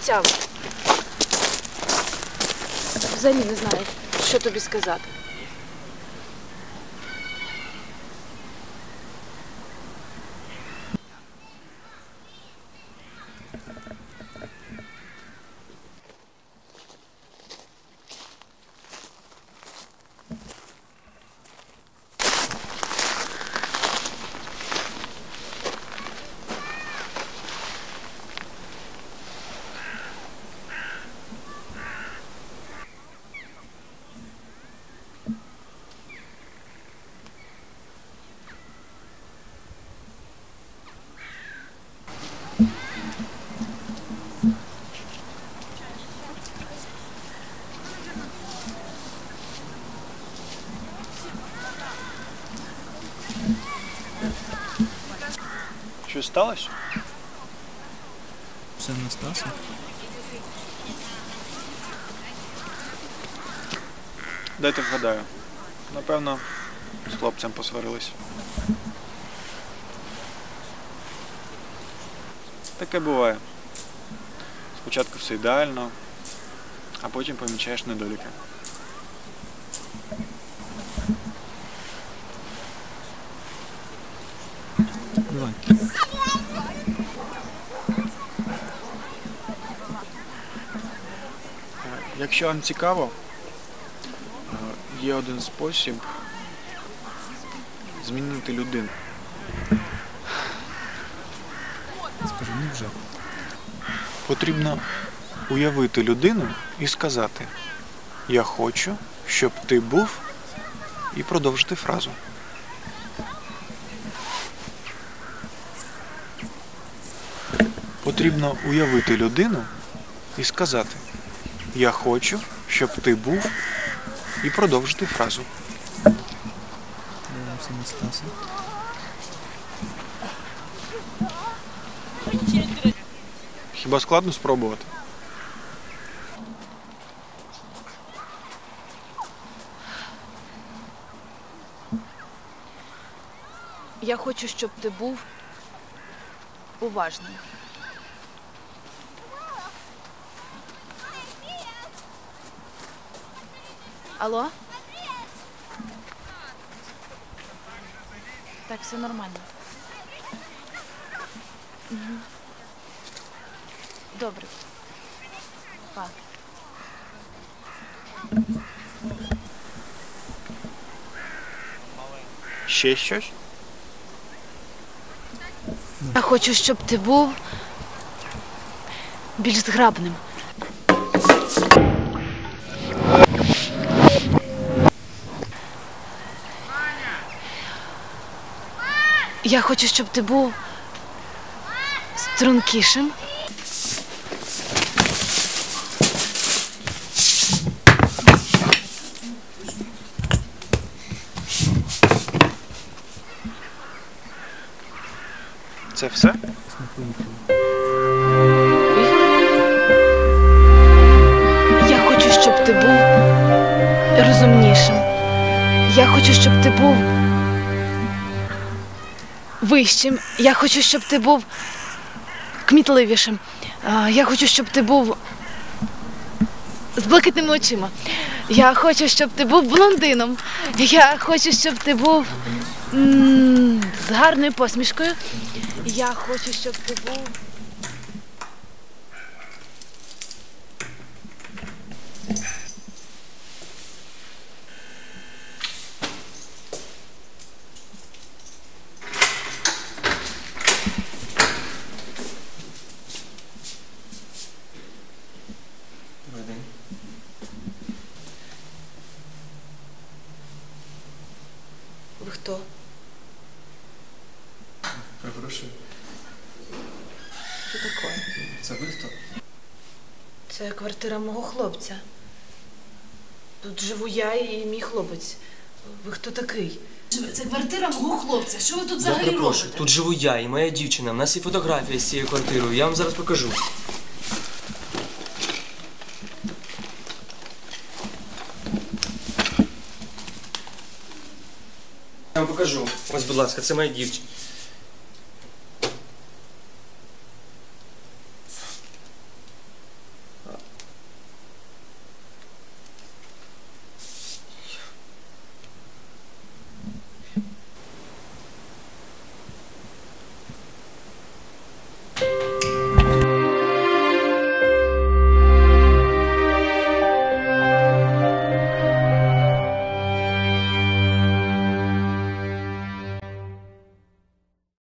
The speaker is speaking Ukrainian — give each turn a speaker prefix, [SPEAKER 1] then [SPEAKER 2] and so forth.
[SPEAKER 1] Обіцяв. Взагалі не знаю, що тобі сказати.
[SPEAKER 2] Щось сталося?
[SPEAKER 3] Це Настаса?
[SPEAKER 2] Дайте вгадаю. Напевно, з хлопцем посварились. Таке буває. Спочатку все ідеально, а потім помічаєш недоліки. Якщо вам цікаво, є один спосіб змінити людину.
[SPEAKER 3] Скажи, ну вже.
[SPEAKER 2] Потрібно уявити людину і сказати Я хочу, щоб ти був, і продовжити фразу. Потрібно уявити людину і сказати Я хочу, щоб ти був, і продовжити фразу. Хіба складно спробувати?
[SPEAKER 1] Я хочу, щоб ти був уважним. Алло? Так, все нормально. Добре. Па.
[SPEAKER 2] Ще щось?
[SPEAKER 1] Я хочу, щоб ти був більш зграбним. Я хочу, щоб ти був стрункішим.
[SPEAKER 2] Це все?
[SPEAKER 1] Я хочу, щоб ти був розумнішим. Я хочу, щоб ти був вищим. Я хочу, щоб ти був кмітливішим. Я хочу, щоб ти був з блакитними очима. Я хочу, щоб ти був блондином. Я хочу, щоб ти був з гарною посмішкою. Я хочу, щоб ти був. Ви хто?
[SPEAKER 3] Перепрошую.
[SPEAKER 1] Що таке?
[SPEAKER 3] Це ви хто?
[SPEAKER 1] Це квартира мого хлопця. Тут живу я і мій хлопець. Ви хто такий? Це квартира мого хлопця. Що ви тут
[SPEAKER 4] Я
[SPEAKER 1] взагалі
[SPEAKER 4] перепрошую,
[SPEAKER 1] робите?
[SPEAKER 4] тут живу я і моя дівчина. У нас є фотографія з цією квартирою. Я вам зараз покажу. Покажу. Ось, будь ласка, це моя дівчина.